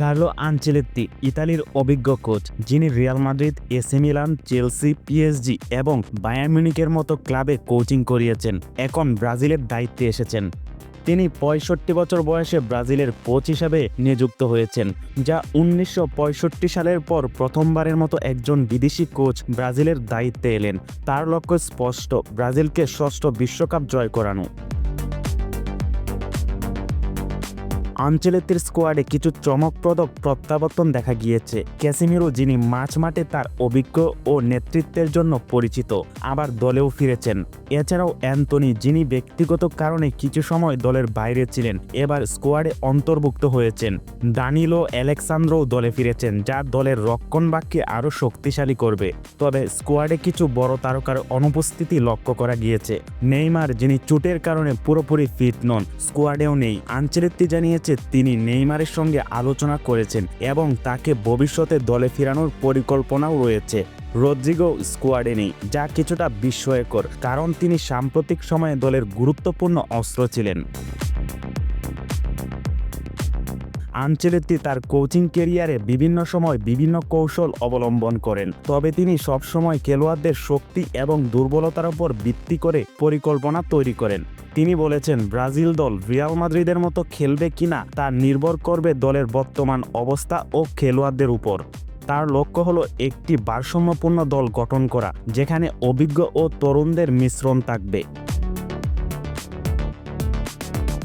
Carlo আনচেলেত্তি ইতালির অভিজ্ঞ coach, যিনি Real Madrid, AC Milan, Chelsea, PSG এবং বায়ার্ন মিউনিকের মতো ক্লাবে কোচিং করিয়েছেন। এখন ব্রাজিলের দায়িত্বে এসেছেন। তিনি পঁয়ষট্টি বছর বয়সে ব্রাজিলের কোচ হিসাবে নিযুক্ত হয়েছেন, যা উনিশশো পঁয়ষট্টি সালের পর প্রথমবারের মতো একজন বিদেশি কোচ ব্রাজিলের দায়িত্বে এলেন। তার লক্ষ্য স্পষ্ট, ব্রাজিলকে ষষ্ঠ বিশ্বকাপ জয় করানো। আঞ্চলিকের স্কোয়াডে কিছু চমকপ্রদ প্রত্যাবর্তন দেখা গিয়েছে। ক্যাসিমিরো, যিনি মাঝ মাঠে তার অভিজ্ঞ ও নেতৃত্বের জন্য পরিচিত, আবার দলেও ফিরেছেন। এছাড়াও অ্যান্টনি যিনি ব্যক্তিগত কারণে কিছু সময় দলের বাইরে ছিলেন, এবার স্কোয়াডে অন্তর্ভুক্ত হয়েছেন। দানিলো অ্যালেক্সান্দ্রও দলে ফিরেছেন, যা দলের রক্ষণবাক্যে আরও শক্তিশালী করবে। তবে স্কোয়াডে কিছু বড় তারকার অনুপস্থিতি লক্ষ্য করা গিয়েছে। নেইমার, যিনি চোটের কারণে পুরোপুরি ফিট নন, স্কোয়াডেও নেই। আঞ্চলিকটি জানিয়েছে তিনি নেইমারের সঙ্গে আলোচনা করেছেন এবং তাকে ভবিষ্যতে দলে ফেরানোর পরিকল্পনাও রয়েছে। রদ্রিগো স্কোয়াডে নেই, যা কিছুটা বিস্ময়কর, কারণ তিনি সাম্প্রতিক সময়ে দলের গুরুত্বপূর্ণ অস্ত্র ছিলেন। আনচেলেত্তি তার কোচিং কেরিয়ারে বিভিন্ন সময় বিভিন্ন কৌশল অবলম্বন করেন, তবে তিনি সবসময় খেলোয়াড়দের শক্তি এবং দুর্বলতার উপর ভিত্তি করে পরিকল্পনা তৈরি করেন। তিনি বলেছেন, ব্রাজিল দল রিয়াল মাদ্রিদের মতো খেলবে কিনা তা নির্ভর করবে দলের বর্তমান অবস্থা ও খেলোয়াড়দের উপর। তার লক্ষ্য হলো একটি ভারসাম্যপূর্ণ দল গঠন করা, যেখানে অভিজ্ঞ ও তরুণদের মিশ্রণ থাকবে।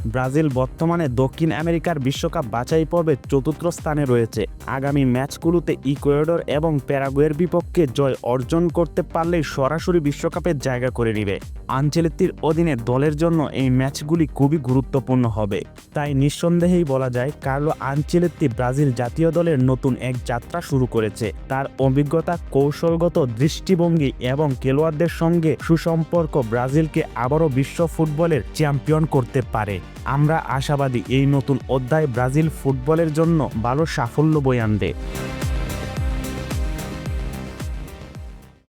ব্রাজিল বর্তমানে দক্ষিণ আমেরিকার বিশ্বকাপ বাছাই পর্বে চতুর্থ স্থানে রয়েছে। আগামী ম্যাচগুলোতে ইকুয়েডর এবং প্যারাগুয়ের বিপক্ষে জয় অর্জন করতে পারলেই সরাসরি বিশ্বকাপের জায়গা করে নেবে। আঞ্চলিকটির অধীনে দলের জন্য এই ম্যাচগুলি খুবই গুরুত্বপূর্ণ হবে। তাই নিঃসন্দেহেই বলা যায়, কার্লো আঞ্চলিকটি ব্রাজিল জাতীয় দলের নতুন এক যাত্রা শুরু করেছে। তার অভিজ্ঞতা, কৌশলগত দৃষ্টিভঙ্গি এবং খেলোয়াড়দের সঙ্গে সুসম্পর্ক ব্রাজিলকে আবারও বিশ্ব ফুটবলের চ্যাম্পিয়ন করতে পারে। আমরা আশাবাদী এই নতুন অধ্যায় ব্রাজিল ফুটবলের জন্য ভালো সাফল্য বয়ে আনবে।